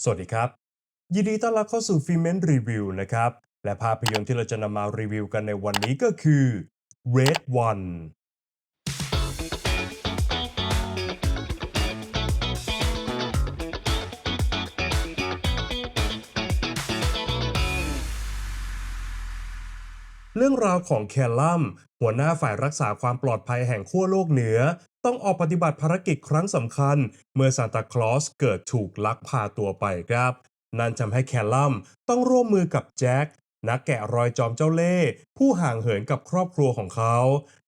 สวัสดีครับ ยินดีต้อนรับเข้าสู่ฟิเมนรีวิวนะครับ และภาพยนตร์ที่เราจะนำมารีวิวกันในวันนี้ก็คือ Red One เรื่องราวของแคลลัมหัวหน้าฝ่ายรักษาความปลอดภัยแห่งขั้วโลกเหนือ ต้องออกปฏิบัติภารกิจครั้งสำคัญ เมื่อซานตาคลอสเกิดถูกลักพาตัวไปครับ นั่นทำให้แคลลัมต้องร่วมมือกับแจ็คนักแกะรอยจอมเจ้าเล่ห์ผู้ห่างเหินกับครอบครัวของเขา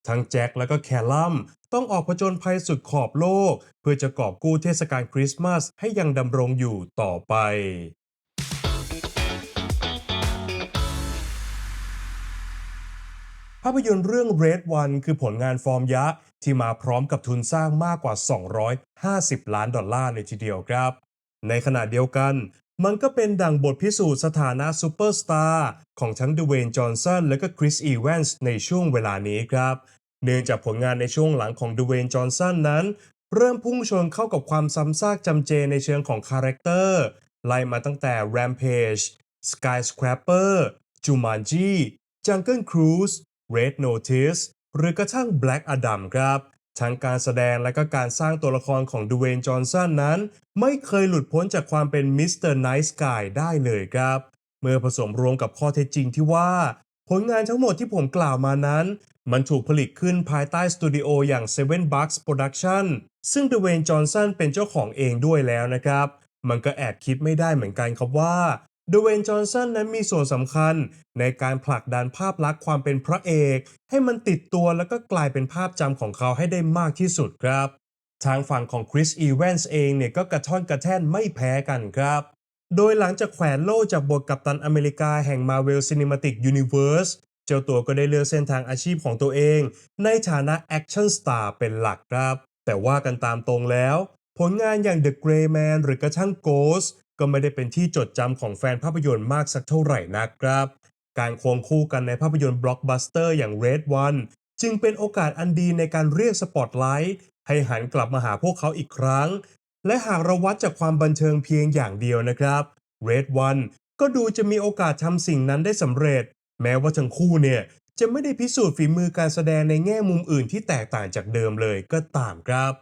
ทั้งแจ็คและก็แคลลัมต้องออกผจญภัยสุดขอบโลก เพื่อจะกอบกู้เทศกาลคริสต์มาสให้ยังดำรงอยู่ต่อไปภาพยนตร์เรื่อง Red One คือผลงานฟอร์มยักษ์ ที่มาพร้อมกับทุนสร้างมากกว่า 250 ล้านดอลลาร์เลยทีเดียวครับ ในขณะเดียวกันมันก็เป็นดังบทพิสูจน์สถานะซูเปอร์สตาร์ของทั้งดเวนจอห์นสันและก็คริสอีแวนส์ในช่วงเวลานี้ครับ เนื่องจากผลงานในช่วงหลังของดเวนจอห์นสันนั้น เริ่มพุ่งชนเข้ากับความซ้ำซากจำเจในเชิงของคาแรคเตอร์ ไล่มาตั้งแต่ Rampage Skyscraper Jumanji Jungle Cruise Red Notice หรือกระทั่ง Black Adam ครับทั้งการแสดงและก็การสร้างตัวละครของดูเวนจอห์นสันนั้น ไม่เคยหลุดพ้นจากความเป็นมิสเตอร์ไนท์สกายได้เลยครับ เมื่อผสมรวมกับข้อเท็จจริงที่ว่า ผลงานทั้งหมดที่ผมกล่าวมานั้น มันถูกผลิตขึ้นภายใต้สตูดิโออย่าง Seven Bucks Production ซึ่งดูเวนจอห์นสันเป็นเจ้าของเองด้วยแล้วนะครับ มันก็แอบคิดไม่ได้เหมือนกันครับว่า ดเวนจอห์นสันนั้นมีส่วนสำคัญในการผลักดันภาพลักษณ์ความเป็นพระเอก ให้มันติดตัวแล้วก็กลายเป็นภาพจำของเขาให้ได้มากที่สุดครับ ทางฝั่งของคริสอีแวนส์เองเนี่ยก็กระท่อนกระแท่นไม่แพ้กันครับ โดยหลังจากแขวนโล่จากบทกัปตันอเมริกาแห่ง Marvel Cinematic Universe เจ้าตัวก็ได้เลือกเส้นทางอาชีพของตัวเอง ในฐานะแอคชั่นสตาร์เป็นหลักครับ แต่ว่ากันตามตรงแล้ว ผลงานอย่าง The Gray Man หรือกระทั่ง Ghost ก็ไม่ได้เป็นที่จดจำของแฟนภาพยนตร์มากสักเท่าไหร่นักครับ การควงคู่กันในภาพยนตร์บล็อกบัสเตอร์อย่าง Red One จึงเป็นโอกาสอันดีในการเรียกสปอตไลท์ให้หันกลับมาหาพวกเขาอีกครั้ง และหากเราวัดจากความบันเทิงเพียงอย่างเดียวนะครับ Red One ก็ดูจะมีโอกาสทำสิ่งนั้นได้สำเร็จ แม้ว่าทั้งคู่เนี่ยจะไม่ได้พิสูจน์ฝีมือการแสดงในแง่มุมอื่นที่แตกต่างจากเดิมเลยก็ตามครับ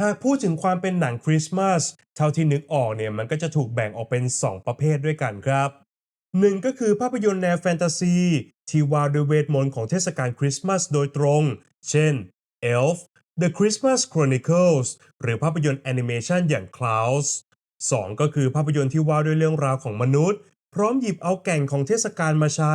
หากพูดถึงความเป็นหนังคริสต์มาสเท่าที่นึกออกเนี่ยมันก็จะถูกแบ่งออกเป็น 2 ประเภทด้วยกันครับหนึ่งก็คือภาพยนตร์แนวแฟนตาซี ที่ว่าด้วยเวทมนต์ของเทศกาลคริสต์มาสโดยตรง เช่น Elf The Christmas Chronicles หรือภาพยนตร์แอนิเมชันอย่าง Klaus 2 ก็คือภาพยนตร์ที่ว่าด้วยเรื่องราวของมนุษย์ พร้อมหยิบเอาแก่งของเทศกาลมาใช้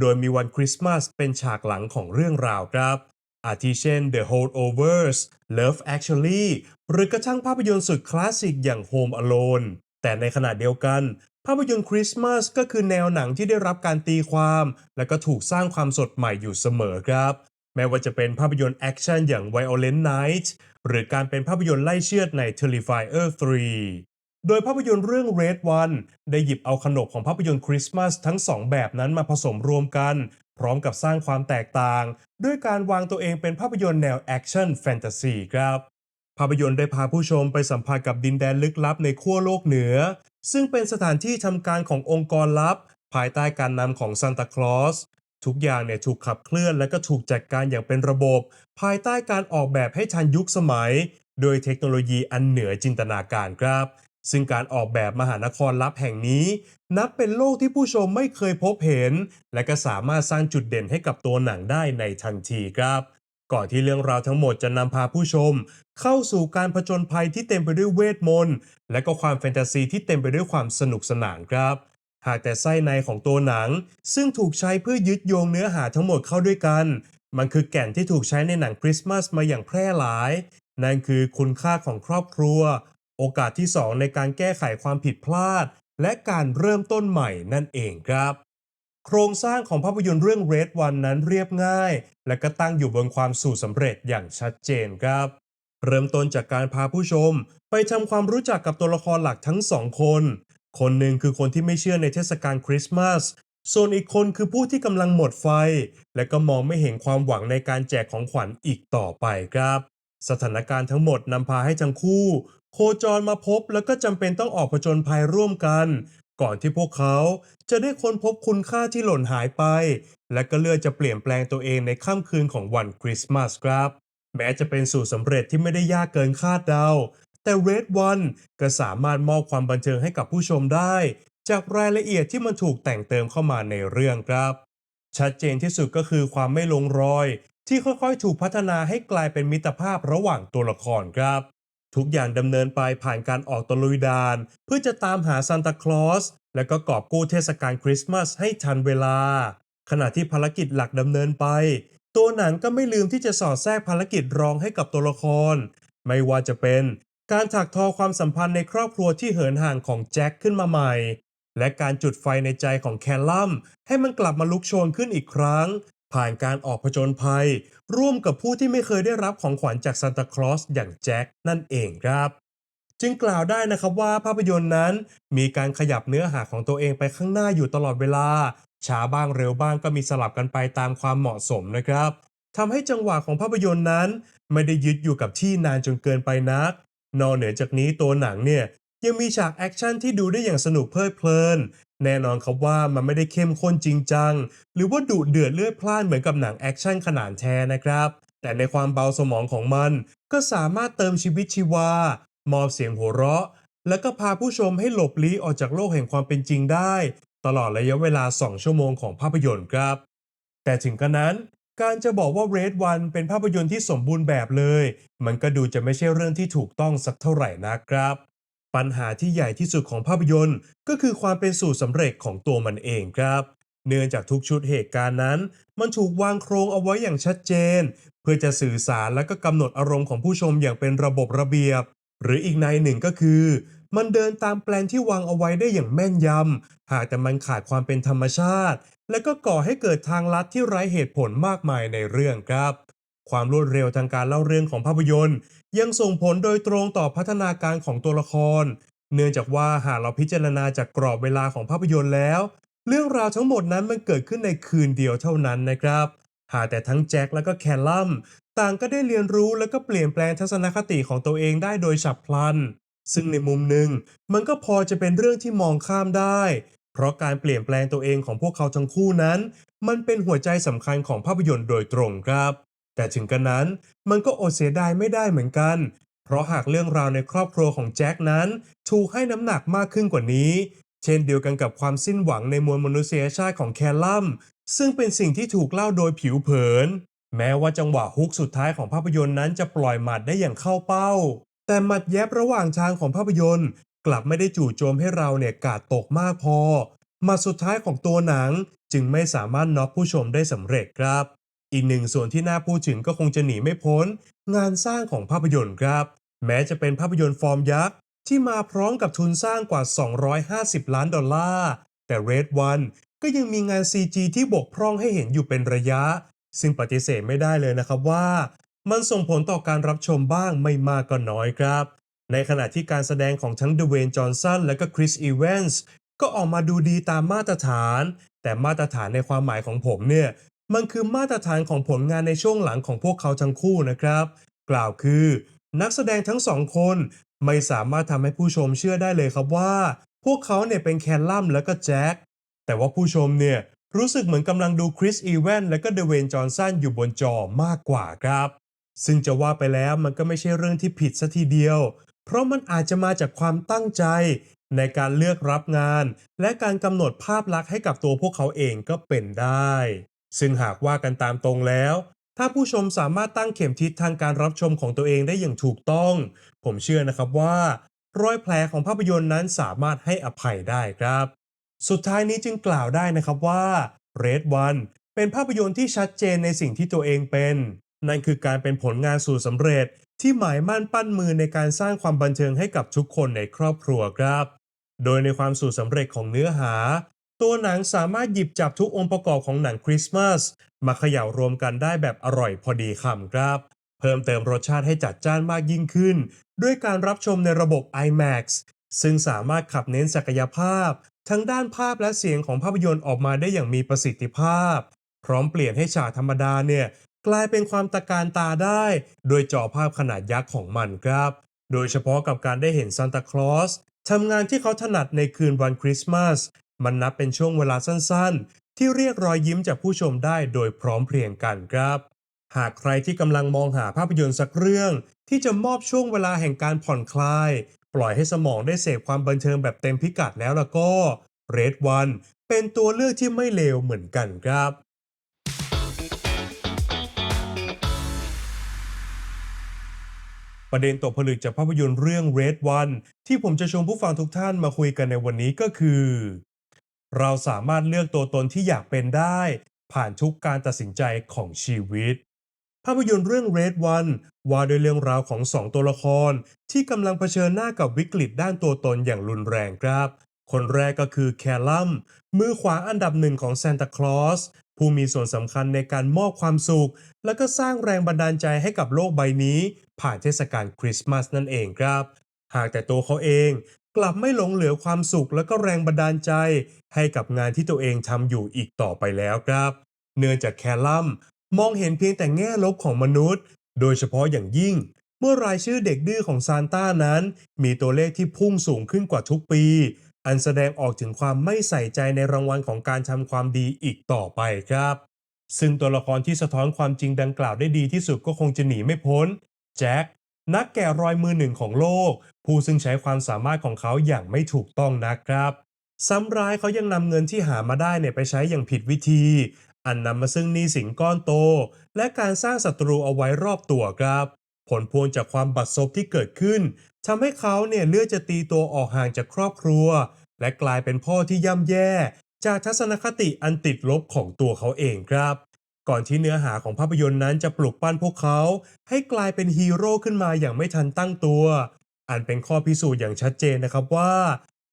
โดยมีวันคริสต์มาสเป็นฉากหลังของเรื่องราวครับ อาทิเช่น The Holdovers Love Actually หรือกระทั่งภาพยนตร์สุดคลาสสิกอย่าง Home Alone แต่ในขณะเดียวกัน ภาพยนตร์คริสต์มาสก็คือแนวหนังที่ได้รับการตีความ และก็ถูกสร้างความสดใหม่อยู่เสมอครับ แม้ว่าจะเป็นภาพยนตร์แอคชั่นอย่าง Violent Night หรือการเป็นภาพยนตร์ไล่เชือดใน Terrifier 3โดยภาพยนตร์เรื่อง Red One ได้หยิบเอาขนบของภาพยนตร์คริสต์มาสทั้งสองแบบนั้นมาผสมรวมกัน พร้อมกับสร้างความแตกต่าง ด้วยการวางตัวเองเป็นภาพยนตร์แนวแอคชั่นแฟนตาซีครับภาพยนตร์ได้พาผู้ชมไปสัมผัสกับดินแดนลึกลับในขั้วโลกเหนือ ซึ่งเป็นสถานที่ทำการขององค์กรลับ ภายใต้การนำของซานตาคลอสทุกอย่างเนี่ยถูกขับเคลื่อนและก็ถูกจัดการอย่างเป็นระบบ ภายใต้การออกแบบให้ทันยุคสมัย โดยเทคโนโลยีอันเหนือจินตนาการครับ ซึ่งการออกแบบมหานครลับแห่งนี้ นับเป็นโลกที่ผู้ชมไม่เคยพบเห็น และก็สามารถสร้างจุดเด่นให้กับตัวหนังได้ในทันทีครับ ก่อนที่เรื่องราวทั้งหมดจะนำพาผู้ชม เข้าสู่การผจญภัยที่เต็มไปด้วยเวทมนต์และก็ความแฟนตาซีที่เต็มไปด้วยความสนุกสนานครับหากแต่ไส้ในของตัวหนัง ซึ่งถูกใช้เพื่อยึดโยงเนื้อหาทั้งหมดเข้าด้วยกัน มันคือแก่นที่ถูกใช้ในหนังคริสต์มาสมาอย่างแพร่หลาย นั่นคือคุณค่าของครอบครัว โอกาสที่ 2 ในการแก้ไขความผิดพลาด และการเริ่มต้นใหม่นั่นเองครับ โครงสร้างของภาพยนตร์เรื่อง Red One นั้นเรียบง่าย และก็ตั้งอยู่บนความสู่สำเร็จอย่างชัดเจนครับ เริ่มต้นจากการพาผู้ชม ไปทำความรู้จักกับตัวละครหลักทั้งสองคน คนหนึ่งคือคนที่ไม่เชื่อในเทศกาลคริสต์มาสส่วนอีกคนคือผู้ที่กำลังหมดไฟ และก็มองไม่เห็นความหวังในการแจกของขวัญอีกต่อไปครับ สถานการณ์ทั้งหมดนำพาให้ทั้งคู่ โคจรมาพบแล้วก็จำเป็นต้องออกผจญภัยร่วมกัน ก่อนที่พวกเขาจะได้ค้นพบคุณค่าที่หล่นหายไป และก็เลือกจะเปลี่ยนแปลงตัวเองในค่ำคืนของวันคริสต์มาสครับ แม้จะเป็นสูตรสำเร็จที่ไม่ได้ยากเกินคาดเดา แต่ Red One ก็สามารถมอบความบันเทิงให้กับผู้ชมได้ จากรายละเอียดที่มันถูกแต่งเติมเข้ามาในเรื่องครับ ชัดเจนที่สุดก็คือความไม่ลงรอย ที่ค่อยๆ ถูกพัฒนาให้กลายเป็นมิตรภาพระหว่างตัวละครครับ ทุกอย่างดำเนินไปผ่านการออกตะลุยดาน เพื่อจะตามหาซานตาคลอส และก็กอบกู้เทศกาลคริสต์มาสให้ทันเวลา ขณะที่ภารกิจหลักดำเนินไป ตัวหนังก็ไม่ลืมที่จะสอดแทรกภารกิจรองให้กับตัวละคร ไม่ว่าจะเป็น การถักทอความสัมพันธ์ในครอบครัวที่เหินห่างของแจ็คขึ้นมาใหม่ และการจุดไฟในใจของแคลลัมให้มันกลับมาลุกโชนขึ้นอีกครั้ง ผ่านการออกผจญภัย ร่วมกับผู้ที่ไม่เคยได้รับของขวัญจากซานตาคลอสอย่างแจ็คนั่นเองครับ จึงกล่าวได้นะครับว่าภาพยนตร์นั้น มีการขยับเนื้อหาของตัวเองไปข้างหน้าอยู่ตลอดเวลา ช้าบ้างเร็วบ้างก็มีสลับกันไปตามความเหมาะสมนะครับทำให้จังหวะของภาพยนตร์นั้น ไม่ได้ยึดอยู่กับที่นานจนเกินไปนัก นอกเหนือจากนี้ตัวหนังเนี่ยยังมีฉากแอคชั่นที่ดูได้อย่างสนุกเพลิดเพลินแน่นอนครับว่ามันไม่ได้เข้มข้นจริงจัง หรือว่าดุเดือดเลือดพล่านเหมือนกับหนังแอคชั่นขนาดแท้นะครับ แต่ในความเบาสมองของมัน ก็สามารถเติมชีวิตชีวา มอบเสียงหัวเราะ แล้วก็พาผู้ชมให้หลบลี้ออกจากโลกแห่งความเป็นจริงได้ ตลอดระยะเวลา 2 ชั่วโมงของภาพยนตร์ครับ แต่ถึงกระนั้นการจะบอกว่า Red One เป็นภาพยนตร์ที่สมบูรณ์แบบเลย มันก็ดูจะไม่ใช่เรื่องที่ถูกต้องสักเท่าไหร่นะครับ ปัญหาที่ใหญ่ที่สุดของภาพยนตร์ ก็คือความเป็นสูตรสำเร็จของตัวมันเองครับ เนื่องจากทุกชุดเหตุการณ์นั้น มันถูกวางโครงเอาไว้อย่างชัดเจน เพื่อจะสื่อสารและก็กำหนดอารมณ์ของผู้ชมอย่างเป็นระบบระเบียบ หรืออีกในหนึ่งก็คือ มันเดินตามแปลนที่วางเอาไว้ได้อย่างแม่นยำ หากแต่มันขาดความเป็นธรรมชาติ และก็ก่อให้เกิดทางลัดที่ไร้เหตุผลมากมายในเรื่องครับ ความรวดเร็วทางการเล่าเรื่องของภาพยนตร์ ยังส่งผลโดยตรงต่อพัฒนาการของตัวละคร เนื่องจากว่าหากเราพิจารณาจากกรอบเวลาของภาพยนตร์แล้ว เรื่องราวทั้งหมดนั้นมันเกิดขึ้นในคืนเดียวเท่านั้นนะครับ หากแต่ทั้งแจ็คและก็แคลลัมต่างก็ได้เรียนรู้และก็เปลี่ยนแปลงทัศนคติของตัวเองได้โดยฉับพลัน ซึ่งในมุมหนึ่งมันก็พอจะเป็นเรื่องที่มองข้ามได้ เพราะการเปลี่ยนแปลงตัวเองของพวกเขาทั้งคู่นั้น มันเป็นหัวใจสำคัญของภาพยนตร์โดยตรงครับ แต่ถึงกระนั้นมันก็อดเสียดายไม่ได้เหมือนกัน เพราะหากเรื่องราวในครอบครัวของแจ็คนั้น ถูกให้น้ำหนักมากขึ้นกว่านี้ เช่นเดียวกันกับความสิ้นหวังในมวลมนุษยชาติของแคลลัมซึ่งเป็นสิ่งที่ถูกเล่าโดยผิวเผิน แม้ว่าจังหวะฮุกสุดท้ายของภาพยนตร์นั้นจะปล่อยหมัดได้อย่างเข้าเป้า แต่หมัดแยบระหว่างทางของภาพยนตร์ กลับไม่ได้จู่โจมให้เราเนี่ยกาดตกมากพอหมัดสุดท้ายของตัวหนังจึงไม่สามารถน็อกผู้ชมได้สำเร็จครับ อีกหนึ่งส่วนที่น่าพูดถึงก็คงจะหนีไม่พ้น งานสร้างของภาพยนตร์ครับ แม้จะเป็นภาพยนตร์ฟอร์มยักษ์ที่มาพร้อมกับทุนสร้างกว่า 250 ล้านดอลลาร์ แต่ Red One ก็ยังมีงาน CG ที่บกพร่องให้เห็นอยู่เป็นระยะ ซึ่งปฏิเสธไม่ได้เลยนะครับว่า มันส่งผลต่อการรับชมบ้างไม่มากก็น้อยครับ ในขณะที่การแสดงของทั้งเดเวนจอห์นสันและก็คริสอีเวนส์ก็ออกมาดูดีตามมาตรฐาน แต่มาตรฐานในความหมายของผมเนี่ย มันคือมาตรฐานของผลงานในช่วงหลังของพวกเขาทั้งคู่นะครับ กล่าวคือ นักแสดงทั้งสองคนไม่สามารถทำให้ผู้ชมเชื่อได้เลยครับว่า พวกเขาเนี่ยเป็นแคนลัมและก็แจ็คแต่ว่าผู้ชมเนี่ยรู้สึกเหมือนกำลังดูคริสอีแวนและก็เดเวนจอห์นสันอยู่บนจอมากกว่าครับ ซึ่งจะว่าไปแล้วมันก็ไม่ใช่เรื่องที่ผิดซะทีเดียว เพราะมันอาจจะมาจากความตั้งใจ ในการเลือกรับงาน และการกำหนดภาพลักษณ์ให้กับตัวพวกเขาเองก็เป็นได้ ซึ่งหากว่ากันตามตรงแล้ว ถ้าผู้ชมสามารถตั้งเข็มทิศทางการรับชมของตัวเองได้อย่างถูกต้อง ผมเชื่อนะครับว่า รอยแผลของภาพยนตร์นั้นสามารถให้อภัยได้ครับ สุดท้ายนี้จึงกล่าวได้นะครับว่า Red One เป็นภาพยนตร์ที่ชัดเจนในสิ่งที่ตัวเองเป็น นั่นคือการเป็นผลงานสู่สำเร็จที่หมายมั่นปั้นมือในการสร้างความบันเทิงให้กับทุกคนในครอบครัวครับ โดยในความสู่สำเร็จของเนื้อหา ตัวหนังสามารถหยิบจับทุกองค์ประกอบของหนังคริสต์มาสมาเขย่ารวมกันได้แบบอร่อยพอดีคำครับ เพิ่มเติมรสชาติให้จัดจ้านมากยิ่งขึ้น ด้วยการรับชมในระบบ IMAX ซึ่งสามารถขับเน้นศักยภาพ ทั้งด้านภาพและเสียงของภาพยนตร์ออกมาได้อย่างมีประสิทธิภาพ พร้อมเปลี่ยนให้ฉากธรรมดาเนี่ยกลายเป็นความตะการตาได้ โดยจอภาพขนาดยักษ์ของมันครับ โดยเฉพาะกับการได้เห็นซานตาคลอสทำงานที่เขาถนัดในคืนวันคริสต์มาส มันนับเป็นช่วงเวลาสั้นๆ ที่เรียกรอยยิ้มจากผู้ชมได้โดยพร้อมเพรียงกันครับ หากใครที่กำลังมองหาภาพยนตร์สักเรื่อง ที่จะมอบช่วงเวลาแห่งการผ่อนคลาย ปล่อยให้สมองได้เสพความบันเทิงแบบเต็มพิกัดแล้วล่ะก็ Red One เป็นตัวเลือกที่ไม่เลวเหมือนกันครับประเด็นตกผลึกจากภาพยนตร์เรื่อง Red One ที่ผมจะชวนผู้ฟังทุกท่านมาคุยกันในวันนี้ก็คือ เราสามารถเลือกตัวตนที่อยากเป็นได้ ผ่านทุกการตัดสินใจของชีวิต ภาพยนตร์เรื่อง Red One ว่าด้วยเรื่องราวของสองตัวละคร ที่กำลังเผชิญหน้ากับวิกฤตด้านตัวตนอย่างรุนแรงครับ คนแรกก็คือแคลลัมมือขวาอันดับหนึ่งของซานตาคลอสผู้มีส่วนสำคัญในการมอบความสุข และก็สร้างแรงบันดาลใจให้กับโลกใบนี้ ผ่านเทศกาลคริสต์มาสนั่นเองครับ หากแต่ตัวเขาเอง กลับไม่หลงเหลือความสุขและก็แรงบันดาลใจ ให้กับงานที่ตัวเองทำอยู่อีกต่อไปแล้วครับ เนื่องจากแคลลัมมองเห็นเพียงแต่แง่ลบของมนุษย์ โดยเฉพาะอย่างยิ่ง เมื่อรายชื่อเด็กดื้อของซานต้านั้น มีตัวเลขที่พุ่งสูงขึ้นกว่าทุกปี อันแสดงออกถึงความไม่ใส่ใจในรางวัลของการทำความดีอีกต่อไปครับ ซึ่งตัวละครที่สะท้อนความจริงดังกล่าวได้ดีที่สุดก็คงจะหนีไม่พ้นแจ็ค นักแกะรอยมือหนึ่งของโลก ผู้ซึ่งใช้ความสามารถของเขาอย่างไม่ถูกต้องนะครับซ้ำร้ายเขายังนำเงินที่หามาได้เนี่ยไปใช้อย่างผิดวิธี อันนำมาซึ่งหนี้สินก้อนโต และการสร้างศัตรูเอาไว้รอบตัวครับ ผลพวงจากความบัดซบที่เกิดขึ้นทำให้เขาเนี่ยเลือกจะตีตัวออกห่างจากครอบครัว และกลายเป็นพ่อที่ย่ำแย่ จากทัศนคติอันติดลบของตัวเขาเองครับ ก่อนที่เนื้อหาของภาพยนตร์นั้นจะปลุกปั้นพวกเขา ให้กลายเป็นฮีโร่ขึ้นมาอย่างไม่ทันตั้งตัวอันเป็นข้อพิสูจน์อย่างชัดเจนนะครับว่า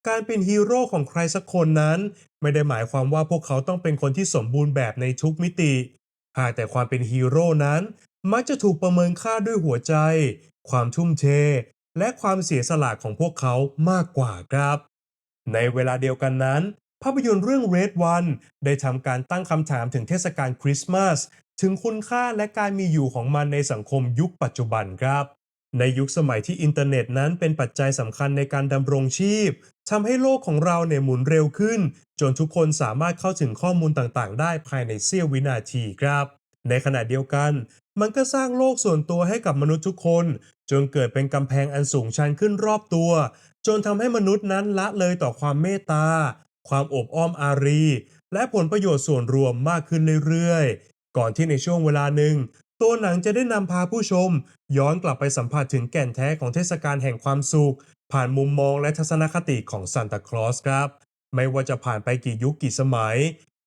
การเป็นฮีโร่ของใครสักคนนั้น ไม่ได้หมายความว่าพวกเขาต้องเป็นคนที่สมบูรณ์แบบในทุกมิติ หากแต่ความเป็นฮีโร่นั้น มักจะถูกประเมินค่าด้วยหัวใจ ความทุ่มเท และความเสียสละของพวกเขามากกว่าครับ ในเวลาเดียวกันนั้น ภาพยนตร์เรื่อง Red One ได้ทำการตั้งคำถามถึงเทศกาลคริสต์มาสถึงคุณค่าและการมีอยู่ของมันในสังคมยุคปัจจุบันครับในยุคสมัยที่อินเทอร์เน็ตนั้นเป็นปัจจัยสำคัญในการดำรงชีพทำให้โลกของเราเนี่ยหมุนเร็วขึ้น จนทุกคนสามารถเข้าถึงข้อมูลต่างๆ ได้ภายในเสี้ยววินาทีครับ ในขณะเดียวกัน มันก็สร้างโลกส่วนตัวให้กับมนุษย์ทุกคน จนเกิดเป็นกำแพงอันสูงชันขึ้นรอบตัว จนทำให้มนุษย์นั้นละเลยต่อความเมตตา ความอบอ้อมอารี และผลประโยชน์ส่วนรวมมากขึ้นเรื่อยๆ ก่อนที่ในช่วงเวลาหนึ่ง ตัวหนังจะได้นำพาผู้ชม ย้อนกลับไปสัมผัสถึงแก่นแท้ของเทศกาลแห่งความสุข ผ่านมุมมองและทัศนคติของซานตาคลอสครับ ไม่ว่าจะผ่านไปกี่ยุคกี่สมัย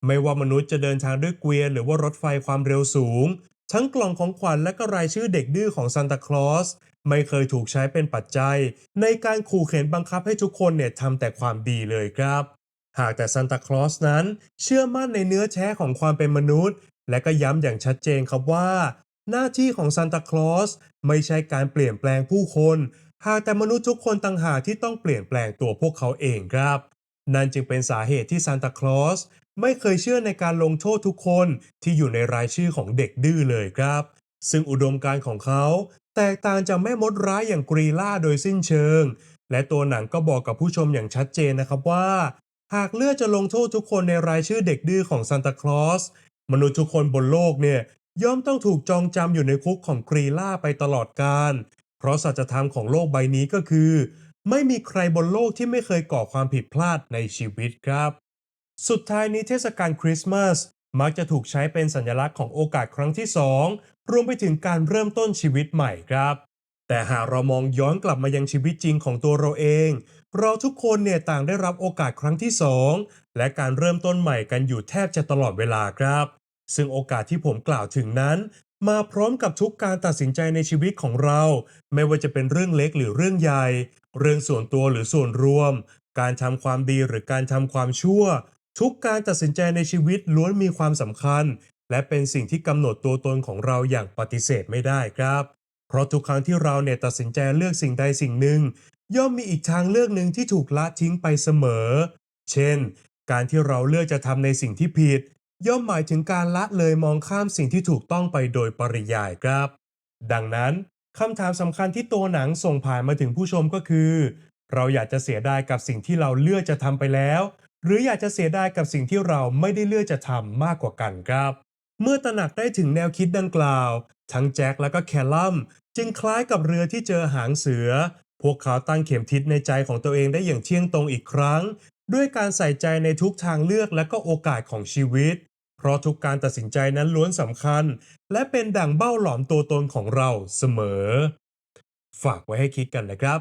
ไม่ว่ามนุษย์จะเดินทางด้วยเกวียนหรือว่ารถไฟความเร็วสูง ทั้งกล่องของขวัญและก็รายชื่อเด็กดื้อของซานตาคลอสไม่เคยถูกใช้เป็นปัจจัย ในการขู่เข็นบังคับให้ทุกคนเนี่ยทำแต่ความดีเลยครับ หากแต่ซานตาคลอสนั้นเชื่อมั่นในเนื้อแท้ของความเป็นมนุษย์ และก็ย้ำอย่างชัดเจนครับว่า หน้าที่ของซานตาคลอสไม่ใช่การเปลี่ยนแปลงผู้คน หากแต่มนุษย์ทุกคนต่างหากที่ต้องเปลี่ยนแปลงตัวพวกเขาเองครับ นั่นจึงเป็นสาเหตุที่ซานตาคลอสไม่เคยเชื่อในการลงโทษทุกคนที่อยู่ในรายชื่อของเด็กดื้อเลยครับ ซึ่งอุดมการณ์ของเขาแตกต่างจากแม่มดร้ายอย่างกรีล่าโดยสิ้นเชิง และตัวหนังก็บอกกับผู้ชมอย่างชัดเจนนะครับว่า หากเลือกจะลงโทษทุกคนในรายชื่อเด็กดื้อของซานตาคลอส มนุษย์ทุกคนบนโลกเนี่ย ย่อมต้องถูกจองจำอยู่ในคุกของกรีล่าไปตลอดกาล เพราะสัจธรรมของโลกใบนี้ก็คือ ไม่มีใครบนโลกที่ไม่เคยก่อความผิดพลาดในชีวิตครับ สุดท้ายนี้เทศกาลคริสต์มาสมักจะถูกใช้เป็นสัญลักษณ์ของโอกาสครั้งที่สองรวมไปถึงการเริ่มต้นชีวิตใหม่ครับ แต่หากเรามองย้อนกลับมายังชีวิตจริงของตัวเราเอง เราทุกคนเนี่ยต่างได้รับโอกาสครั้งที่สองและการเริ่มต้นใหม่กันอยู่แทบจะตลอดเวลาครับ ซึ่งโอกาสที่ผมกล่าวถึงนั้น มาพร้อมกับทุกการตัดสินใจในชีวิตของเรา ไม่ว่าจะเป็นเรื่องเล็กหรือเรื่องใหญ่ เรื่องส่วนตัวหรือส่วนรวม การทำความดีหรือการทำความชั่ว ทุกการตัดสินใจในชีวิตล้วนมีความสำคัญ และเป็นสิ่งที่กำหนดตัวตนของเราอย่างปฏิเสธไม่ได้ครับ ราะทุกครั้งที่เราเนี่ยตัดสินใจเลือกสิ่งใดสิ่งหนึ่ง ย่อมมีอีกทางเลือกหนึ่งที่ถูกละทิ้งไปเสมอ เช่น การที่เราเลือกจะทำในสิ่งที่ผิด ย่อมหมายถึงการละเลยมองข้ามสิ่งที่ถูกต้องไปโดยปริยายครับ ดังนั้นคำถามสำคัญที่ตัวหนังส่งผ่านมาถึงผู้ชมก็คือ เราอยากจะเสียดายกับสิ่งที่เราเลือกจะทำไปแล้ว หรืออยากจะเสียดายกับสิ่งที่เราไม่ได้เลือกจะทำมากกว่ากันครับ เมื่อตระหนักได้ถึงแนวคิดดังกล่าว ทั้งแจ็คและก็แคลลัม จึงคล้ายกับเรือที่เจอหางเสือ พวกเขาตั้งเข็มทิศในใจของตัวเองได้อย่างเที่ยงตรงอีกครั้ง ด้วยการใส่ใจในทุกทางเลือกและก็โอกาสของชีวิต เพราะทุกการตัดสินใจนั้นล้วนสำคัญ และเป็นดั่งเบ้าหลอมตัวตนของเราเสมอ ฝากไว้ให้คิดกันนะครับ